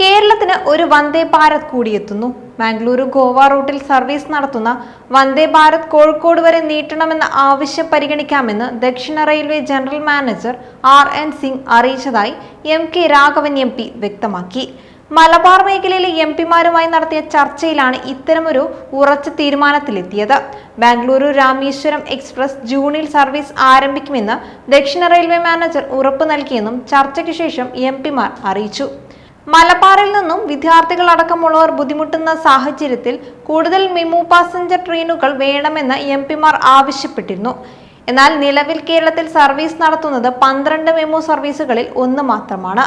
കേരളത്തിന് ഒരു വന്ദേ ഭാരത് കൂടിയെത്തുന്നു മാംഗ്ലൂരു ഗോവ റൂട്ടിൽ സർവീസ് നടത്തുന്ന വന്ദേ ഭാരത് കോഴിക്കോട് വരെ നീട്ടണമെന്ന ആവശ്യം പരിഗണിക്കാമെന്ന് ദക്ഷിണ railway general manager R N Singh അറിയിച്ചതായി M K Raghavan M P വ്യക്തമാക്കി. മലബാർ മേഖലയിലെ എം പിമാരുമായി നടത്തിയ ചർച്ചയിലാണ് ഇത്തരമൊരു ഉറച്ച തീരുമാനത്തിലെത്തിയത്. ബാംഗ്ലൂരു രാമേശ്വരം എക്സ്പ്രസ് ജൂണിൽ സർവീസ് ആരംഭിക്കുമെന്ന് ദക്ഷിണ റെയിൽവേ മാനേജർ ഉറപ്പു നൽകിയെന്നും ചർച്ചയ്ക്ക് ശേഷം എം പിമാർ അറിയിച്ചു. മലബാറിൽ നിന്നും വിദ്യാർത്ഥികൾ അടക്കമുള്ളവർ ബുദ്ധിമുട്ടുന്ന സാഹചര്യത്തിൽ കൂടുതൽ മെമു പാസഞ്ചർ ട്രെയിനുകൾ വേണമെന്ന് എം പിമാർ ആവശ്യപ്പെട്ടിരുന്നു. എന്നാൽ നിലവിൽ കേരളത്തിൽ സർവീസ് നടത്തുന്നത് പന്ത്രണ്ട് മെമു സർവീസുകളിൽ ഒന്ന് മാത്രമാണ്.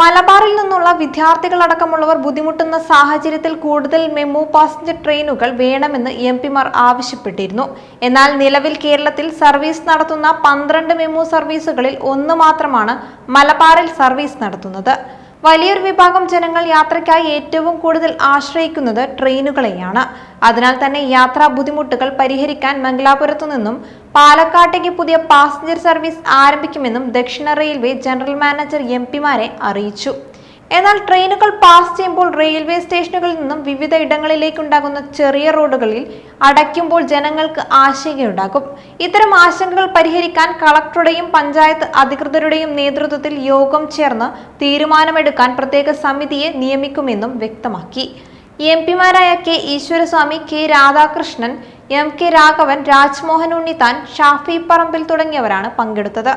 മലബാറിൽ നിന്നുള്ള വിദ്യാർത്ഥികൾ അടക്കമുള്ളവർ ബുദ്ധിമുട്ടുന്ന സാഹചര്യത്തിൽ കൂടുതൽ മെമു പാസഞ്ചർ ട്രെയിനുകൾ വേണമെന്ന് എം പിമാർ ആവശ്യപ്പെട്ടിരുന്നു. എന്നാൽ നിലവിൽ കേരളത്തിൽ സർവീസ് നടത്തുന്ന പന്ത്രണ്ട് മെമു സർവീസുകളിൽ ഒന്ന് മാത്രമാണ് മലബാറിൽ സർവീസ് നടത്തുന്നത്. വലിയൊരു വിഭാഗം ജനങ്ങൾ യാത്രയ്ക്കായി ഏറ്റവും കൂടുതൽ ആശ്രയിക്കുന്നത് ട്രെയിനുകളെയാണ്. അതിനാൽ തന്നെ യാത്രാ ബുദ്ധിമുട്ടുകൾ പരിഹരിക്കാൻ മംഗലാപുരത്തു നിന്നും പാലക്കാട്ടേക്ക് പുതിയ പാസഞ്ചർ സർവീസ് ആരംഭിക്കുമെന്നും ദക്ഷിണ റെയിൽവേ ജനറൽ മാനേജർ എം അറിയിച്ചു. എന്നാൽ ട്രെയിനുകൾ പാസ് ചെയ്യുമ്പോൾ റെയിൽവേ സ്റ്റേഷനുകളിൽ നിന്നും വിവിധ ഇടങ്ങളിലേക്കുണ്ടാകുന്ന ചെറിയ റോഡുകളിൽ അടയ്ക്കുമ്പോൾ ജനങ്ങൾക്ക് ആശങ്കയുണ്ടാകും. ഇത്തരം ആശങ്കകൾ പരിഹരിക്കാൻ കളക്ടറുടെയും പഞ്ചായത്ത് അധികൃതരുടെയും നേതൃത്വത്തിൽ യോഗം ചേർന്ന് തീരുമാനമെടുക്കാൻ പ്രത്യേക സമിതിയെ നിയമിക്കുമെന്നും വ്യക്തമാക്കി. M പിമാരായ K Easwaraswamy K Radhakrishnan M K Raghavan Rajmohan Unnithan Shafi Parambil തുടങ്ങിയവരാണ് പങ്കെടുത്തത്.